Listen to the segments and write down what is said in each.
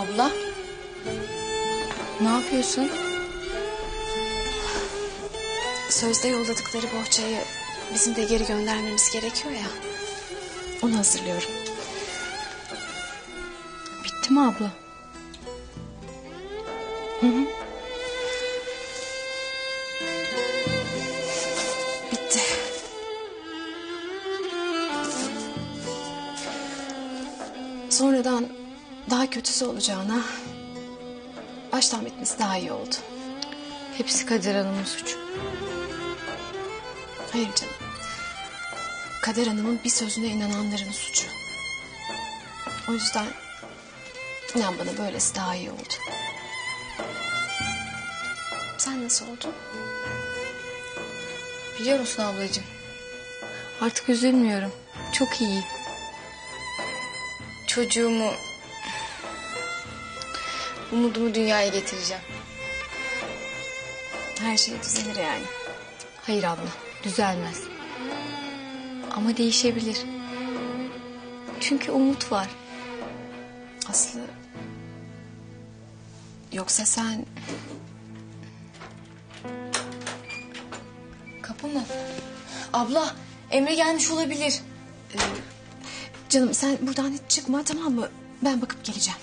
Abla. Ne yapıyorsun? Sözde yolladıkları bohçayı bizim de geri göndermemiz gerekiyor ya. Onu hazırlıyorum. Bitti mi abla? Bitti. Sonradan daha kötüsü olacağına baştan bitmesi daha iyi oldu. Hepsi Kader Hanım'ın suçu. Hayır canım. Kader Hanım'ın bir sözüne inananların suçu. O yüzden inan bana böylesi daha iyi oldu. Sen nasıl oldun? Biliyor musun ablacığım? Artık üzülmüyorum. Çok iyi. Çocuğumu... Umudumu dünyaya getireceğim. Her şey düzelir yani. Hayır abla, düzelmez. Ama değişebilir. Çünkü umut var. Aslı... Yoksa sen... Kapı mı? Abla, Emre gelmiş olabilir. Canım sen buradan hiç çıkma tamam mı? Ben bakıp geleceğim.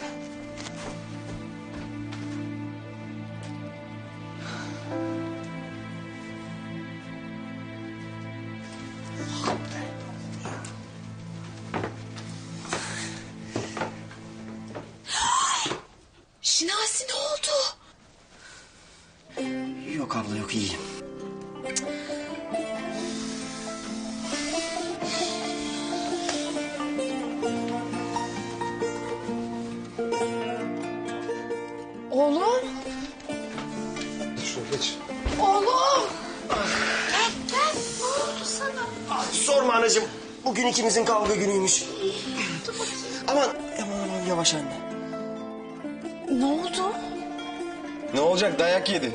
Sorma anacığım. Bugün ikimizin kavga günüymüş. Aman aman aman yavaş anne. Ne oldu? Ne olacak dayak yedi.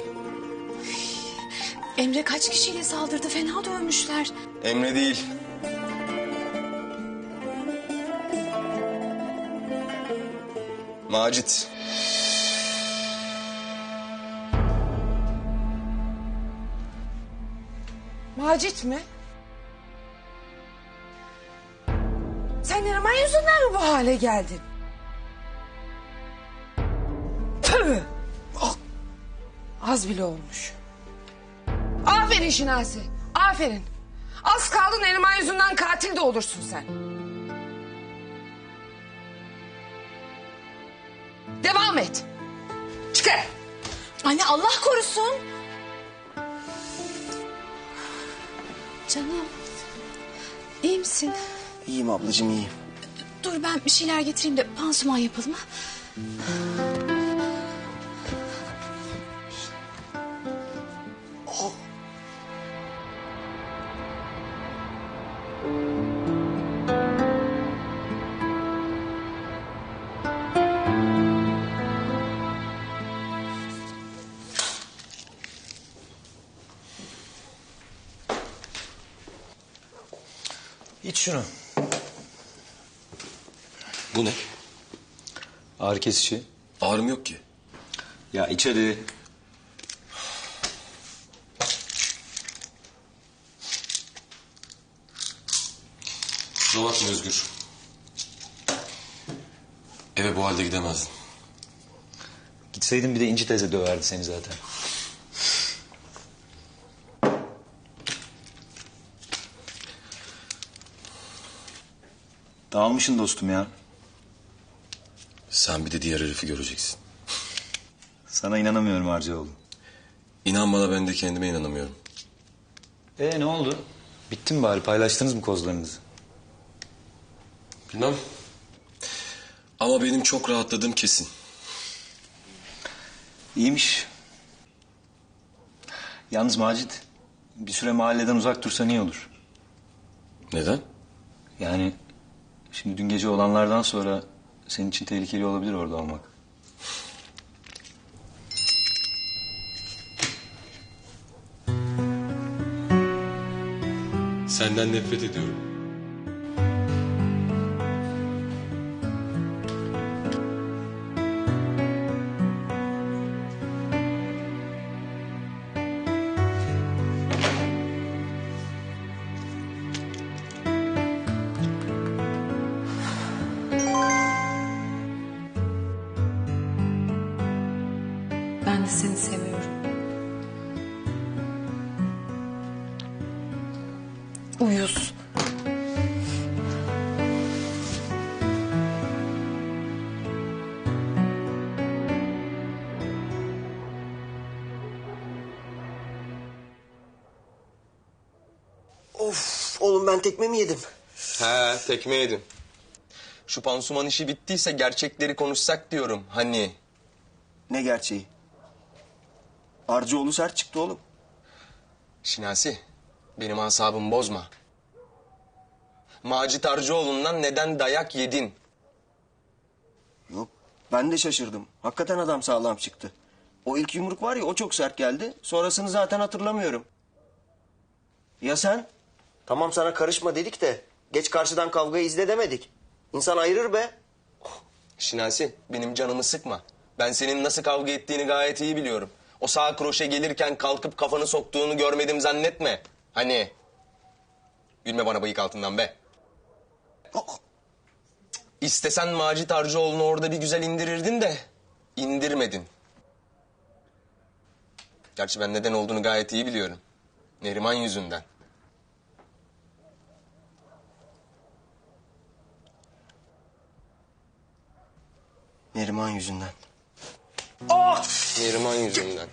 Emre kaç kişiyle saldırdı? Fena dövmüşler. Emre değil. Macit. Macit mi? Neriman yüzünden mi bu hale geldin? Tüh! Ah! Az bile olmuş. Aferin Şinasi. Aferin. Az kaldı Neriman yüzünden katil de olursun sen. Devam et. Çıkar. Anne Allah korusun. Canım. İyi misin? İyiyim ablacığım iyiyim. Dur ben bir şeyler getireyim de pansuman yapalım. ha? İç şunu. Bu ne? Ağrı kesici. Ağrım yok ki. Ya iç hadi. Kusura bakma Özgür. Eve bu halde gidemezdin. Gitseydin bir de İnci teyze döverdi seni zaten. Dağılmışsın dostum ya. Sen bir de diğer herifi göreceksin. Sana inanamıyorum Harcıoğlu. İnan bana ben de kendime inanamıyorum. E ne oldu? Bitti mi bari? Paylaştınız mı kozlarınızı? Bilmem. Ama benim çok rahatladığım kesin. İyiymiş. Yalnız Macit bir süre mahalleden uzak dursan iyi olur. Neden? Yani şimdi dün gece olanlardan sonra senin için tehlikeli olabilir orada olmak. Senden nefret ediyorum. Seni seviyorum. Uyuz. Of oğlum ben tekme mi yedim? He tekme yedim. Şu pansuman işi bittiyse gerçekleri konuşsak diyorum. Hani Ne gerçeği? Arcıoğlu sert çıktı oğlum. Şinasi benim asabımı bozma. Macit Arcıoğlu'ndan neden dayak yedin? Yok ben de şaşırdım. Hakikaten adam sağlam çıktı. O ilk yumruk var ya o çok sert geldi. Sonrasını zaten hatırlamıyorum. Ya sen? Tamam sana karışma dedik de geç karşıdan kavgayı izle demedik. İnsan ayırır be. Şinasi benim canımı sıkma. Ben senin nasıl kavga ettiğini gayet iyi biliyorum. O sağ kroşe gelirken kalkıp kafanı soktuğunu görmedim zannetme. Hani? Gülme bana bıyık altından be. İstesen Macit Arcıoğlu'nu orada bir güzel indirirdin de indirmedin. Gerçi ben neden olduğunu gayet iyi biliyorum. Neriman yüzünden. Neriman yüzünden. Neriman yüzünden.